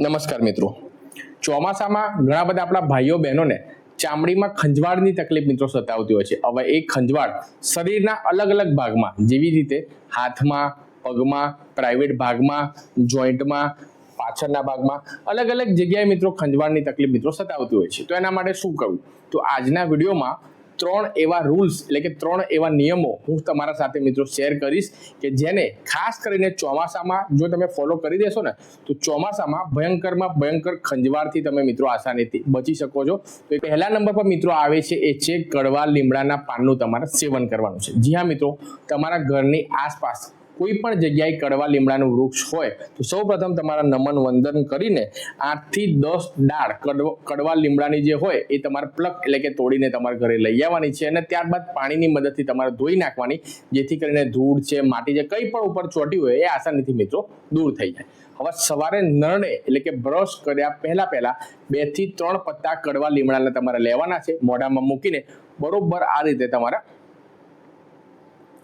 નમસ્કાર મિત્રો. ચોમાસામાં ઘણા બધા આપણા ભાઈઓ બહેનોને ચામડીમાં ખંજવાળની તકલીફ મિત્રો સતાવતી હોય છે. હવે એ ખંજવાળ શરીરના અલગ અલગ ભાગમાં, જેવી રીતે હાથમાં, પગમાં પ્રાઇવેટ ભાગમાં જોઈન્ટમાં પાછળના ભાગમાં, અલગ અલગ જગ્યાએ મિત્રો ખંજવાળની તકલીફ મિત્રો સતાવતી હોય છે. તો એના માટે શું કરવું તો આજના વિડીયોમાં ત્રણ એવા રૂલ્સ એટલે કે ત્રણ એવા નિયમો હું તમારા સાથે મિત્રો શેર કરીશ કે જેને ખાસ કરીને ચોમાસામાં જો તમે ફોલો કરી દેશો ને, તો ચોમાસામાં ભયંકરમાં ભયંકર ખંજવાળથી તમે મિત્રો આસાનીથી બચી શકો છો. તો પહેલા નંબર પર મિત્રો આવે છે એ છે કડવા લીમડાના પાનનું તમારે સેવન કરવાનું છે. જી હા મિત્રો, તમારા ઘરની આસપાસ કોઈ પણ જગ્યાએ કડવા લીમડાનું વૃક્ષ હોય, તો સૌ પ્રથમ તમારા નમન વંદન કરીને આઠથી દસ ડાળ કડવ- લીમડાની જે હોય, એ તમારે પ્લક એટલે કે તોડીને તમારા ઘરે લઈ આવવાની છે અને ત્યારબાદ પાણીની મદદથી તમારે ધોઈ નાખવાની, જેથી કરીને ધૂળ છે, માટી છે, કંઈ પણ ઉપર ચોટી હોય, એ આસાનીથી મિત્રો દૂર થઈ જાય. હવે સવારે નરણે એટલે કે બ્રશ કર્યા પહેલા પહેલા બેથી ત્રણ પત્તા કડવા લીમડાને તમારે લેવાના છે, મોઢામાં મૂકીને બરોબર આ રીતે તમારે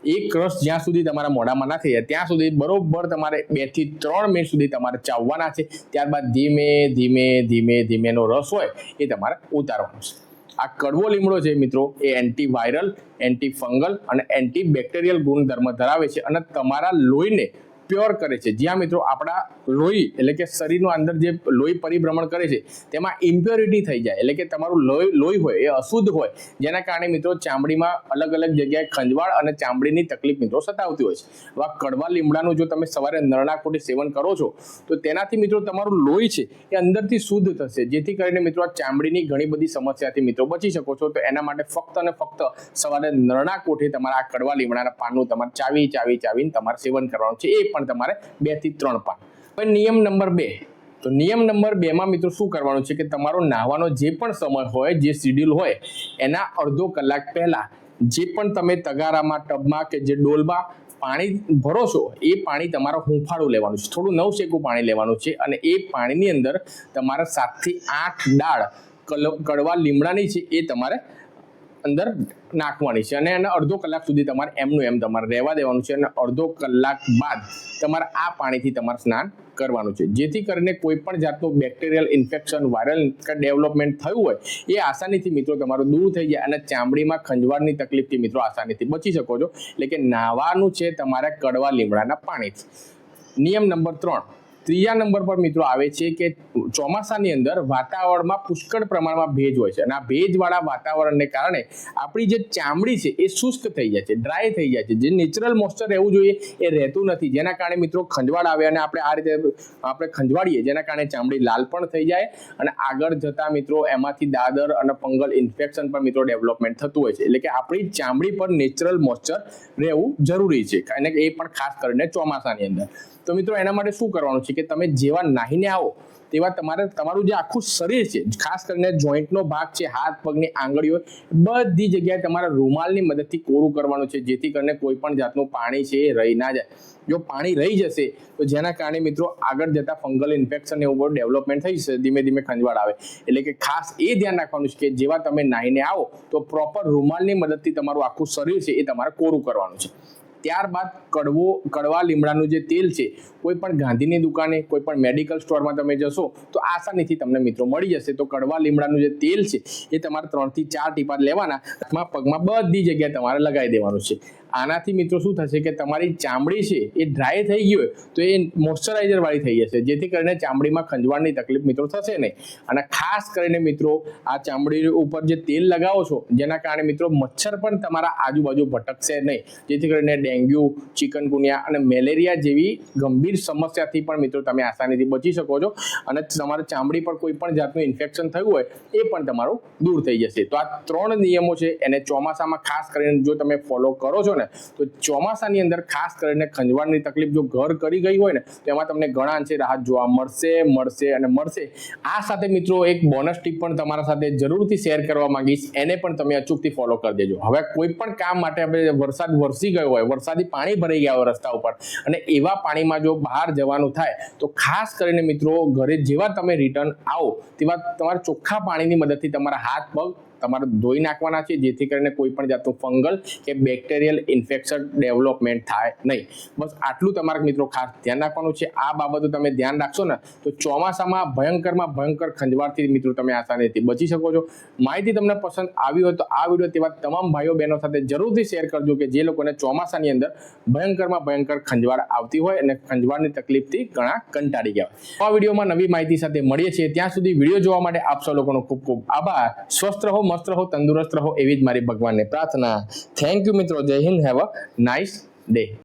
એક રસ જ્યાં સુધી તમારા મોઢામાં ના થઈ જાય ત્યાં સુધી બરોબર તમારે બેથી ત્રણ મિનિટ સુધી તમારે ચાવવાના છે. ત્યારબાદ ધીમે ધીમે ધીમે, ધીમેનો રસ હોય એ તમારે ઉતારવાનો છે. આ કડવો લીમડો છે મિત્રો, એ એન્ટી વાયરલ એન્ટી ફંગલ અને એન્ટી બેક્ટેરિયલ ગુણધર્મ ધરાવે છે અને તમારા લોહીને પ્યોર કરે છે. જ્યાં મિત્રો આપણા લોહી એટલે કે શરીરનો અંદર જે લોહી પરિભ્રમણ કરે છે, તેમાં ઇમ્પ્યોરિટી થઈ જાય. એટલે કે તમારું લોહી લોહી હોય, એ અશુદ્ધ હોય, જેના કારણે મિત્રો ચામડીમાં અલગ અલગ જગ્યાએ ખંજવાળ અને ચામડીની તકલીફ મિત્રો સતાવતી હોય છે. હવે આ કડવા લીમડાનું જો તમે સવારે નરણાકોટી સેવન કરો છો, તો તેનાથી મિત્રો તમારું લોહી છે, એ અંદરથી શુદ્ધ થશે. જેથી કરીને મિત્રો આ ચામડીની ઘણી બધી સમસ્યાથી મિત્રો બચી શકો છો. તો એના માટે ફક્ત અને ફક્ત સવારે નરણા કોઠે તમારા આ કડવા લીમડાના પાનનું તમારે ચાવી ચાવી, ચાવીને તમારે સેવન કરવાનું છે. એ પણ તમારે બેથી ત્રણ પાન. હવે નિયમ નંબર બે. તો નિયમ નંબર બે માં મિત્રો શું કરવાનું છે કે તમારો નાહવાનો જે પણ સમય હોય, જે શિડ્યુલ હોય, એના અડધો કલાક પહેલા જે પણ તમે તગારામાં, ટબમાં કે જે ડોલમાં પાણી ભરો છો એ પાણી તમારે હુંફાળું લેવાનું છે. થોડું નવ શેકું પાણી લેવાનું છે અને એ પાણીની અંદર તમારે સાતથી આઠ દાળ કડવા લીમડાની છે એ તમારે અંદર નાખવાની છે અને એને અડધો કલાક સુધી તમારે એમનું એમ તમારે રહેવા દેવાનું છે અને અડધો કલાક બાદ તમારે આ પાણીથી તમારે સ્નાન કરવાનું છે. જેથી કરીને કોઈ પણ જાતનું બેક્ટેરિયલ ઇન્ફેક્શન વાયરલ ડેવલપમેન્ટ થયું હોય, એ આસાનીથી મિત્રો તમારું દૂર થઈ જાય અને ચામડીમાં ખંજવાળની તકલીફથી મિત્રો આસાનીથી બચી શકો છો. એટલે કે નાહવાનું છે તમારે કડવા લીમડાના પાણીથી. નિયમ નંબર ત્રણ ત્રીજા નંબર પર મિત્રો આવે છે કે ચોમાસાની અંદર વાતાવરણમાં પુષ્કળ પ્રમાણમાં ભેજ હોય છે અને આ ભેજવાળા વાતાવરણને કારણે આપણી જે ચામડી છે એ શુષ્ક થઈ જાય છે ડ્રાય થઈ જાય છે. જે નેચરલ મોઇસ્ચર રહેવું જોઈએ એ રહેતું નથી. જેના કારણે મિત્રો ખંજવાળ આવે અને આપણે આ રીતે આપણે ખંજવાળીએ, જેના કારણે ચામડી લાલ પણ થઈ જાય અને આગળ જતા મિત્રો એમાંથી દાદર અને ફંગલ ઇન્ફેક્શન પણ મિત્રો ડેવલપમેન્ટ થતું હોય છે. એટલે કે આપણી ચામડી પર નેચરલ મોઇસ્ચર રહેવું જરૂરી છે. અને એ પણ ખાસ કરીને ચોમાસાની અંદર. તો મિત્રો એના માટે શું કરવાનું છે કે તમે જેવા નાહીને આવો, તેવા તમારે, તમારું જે આખું શરીર છે, ખાસ કરીને જોઈન્ટનો ભાગ છે, હાથ, પગની આંગળીઓ, બધી જગ્યાએ તમારા રૂમાલની મદદથી કોરું કરવાનું છે, જેથી કરીને કોઈ પણ જાતનું પાણી છે એ રહી ના જાય. જો પાણી રહી જશે, તો જેના કારણે મિત્રો આગળ જતા ફંગલ ઇન્ફેક્શન એવું બધું ડેવલપમેન્ટ થઈ જશે, ધીમે ધીમે ખંજવાળ આવે. એટલે કે ખાસ એ ધ્યાન રાખવાનું છે કે જેવા તમે નાહીને આવો, તો પ્રોપર રૂમાલની મદદથી તમારું આખું શરીર છે એ તમારે કોરું કરવાનું છે. ત્યારબાદ કડવો કડવા લીમડાનું જે તેલ છે, કોઈ પણ ગાંધીની દુકાને, કોઈ પણ મેડિકલ સ્ટોરમાં તમે જશો, તો આસાનીથી તમને મિત્રો મળી જશે. તો કડવા લીમડાનું જે તેલ છે, એ તમારે ત્રણથી ચાર ટીપા લેવાના. પગમાં બધી જગ્યાએ તમારે લગાવી દેવાનું છે. આનાથી મિત્રો શું થશે કે તમારી ચામડી છે એ ડ્રાય થઈ ગઈ હોય તો એ મોઇશ્ચરાઇઝર વાળી થઈ જશે. જેથી કરીને ચામડીમાં ખંજવાળની તકલીફ મિત્રો થશે નહીં. અને ખાસ કરીને મિત્રો, આ ચામડી ઉપર જે તેલ લગાવો છો, જેના કારણે મિત્રો મચ્છર પણ તમારા આજુબાજુ ભટકશે નહીં. જેથી કરીને ડેન્ગ્યુ, ચિકનગુનિયા અને મેલેરિયા જેવી ગંભીર સમસ્યાથી પણ મિત્રો તમે આસાનીથી બચી શકો છો. અને તમારી ચામડી પર કોઈ પણ જાતનું ઇન્ફેક્શન થયું હોય, એ પણ તમારું દૂર થઈ જશે. તો આ ત્રણ નિયમો છે એને ચોમાસામાં ખાસ કરીને જો તમે ફોલો કરો છો ને તો ચોમાસાની અંદર ખાસ કરીને ખંજવાળની તકલીફ જો ઘર કરી ગઈ હોય ને, તો એમાં તમને ઘણા અંશે રાહત જોવા મળશે મળશે અને મળશે. આ સાથે મિત્રો એક બોનસ ટીપ પણ તમારા સાથે જરૂરથી શેર કરવા માંગીશ. એને પણ તમે અચૂકથી ફોલો કરી દેજો. હવે કોઈ પણ કામ માટે આપણે વરસાદ વરસી ગયો હોય, વરસાદી પાણી ભરાઈ ગયા હોય રસ્તા ઉપર અને એવા પાણીમાં જો બહાર જવાનું થાય, તો ખાસ કરીને મિત્રો ઘરે જેવા તમે રિટર્ન આવો, તેવા તમારા ચોખ્ખા પાણીની મદદથી તમારા હાથ પગ તમારે ધોઈ નાખવાના છે, જેથી કરીને કોઈ પણ જાતનું ફંગલ કે બેક્ટેરિયલ ઇન્ફેક્શન ડેવલપમેન્ટ થાય નહીં. બસ આટલું તમારે મિત્રો ખાસ ધ્યાન રાખવાનું છે. આ બાબતો તમે ધ્યાન રાખશો ને, તો ચોમાસામાં ભયંકરમાં ભયંકર ખંજવાળથી મિત્રો તમે આસાનીથી બચી શકો છો. માહિતી તમને પસંદ આવી હોય તો આ વીડિયો તેવા તમામ ભાઈઓ બહેનો સાથે જરૂરથી શેર કરજો કે જે લોકોને ચોમાસાની અંદર ભયંકરમાં ભયંકર ખંજવાળ આવતી હોય અને ખંજવાળની તકલીફથી ઘણા કંટાળી ગયા હોય. આ વિડીયોમાં નવી માહિતી સાથે મળીએ છીએ. ત્યાં સુધી વીડિયો જોવા માટે આપ લોકોનો ખૂબ ખૂબ આભાર. સ્વસ્થ રહો મસ્ત રહો, તંદુરસ્ત રહો એવી જ મારી ભગવાનને પ્રાર્થના. થેન્ક યુ મિત્રો, Jai Hind have a nice day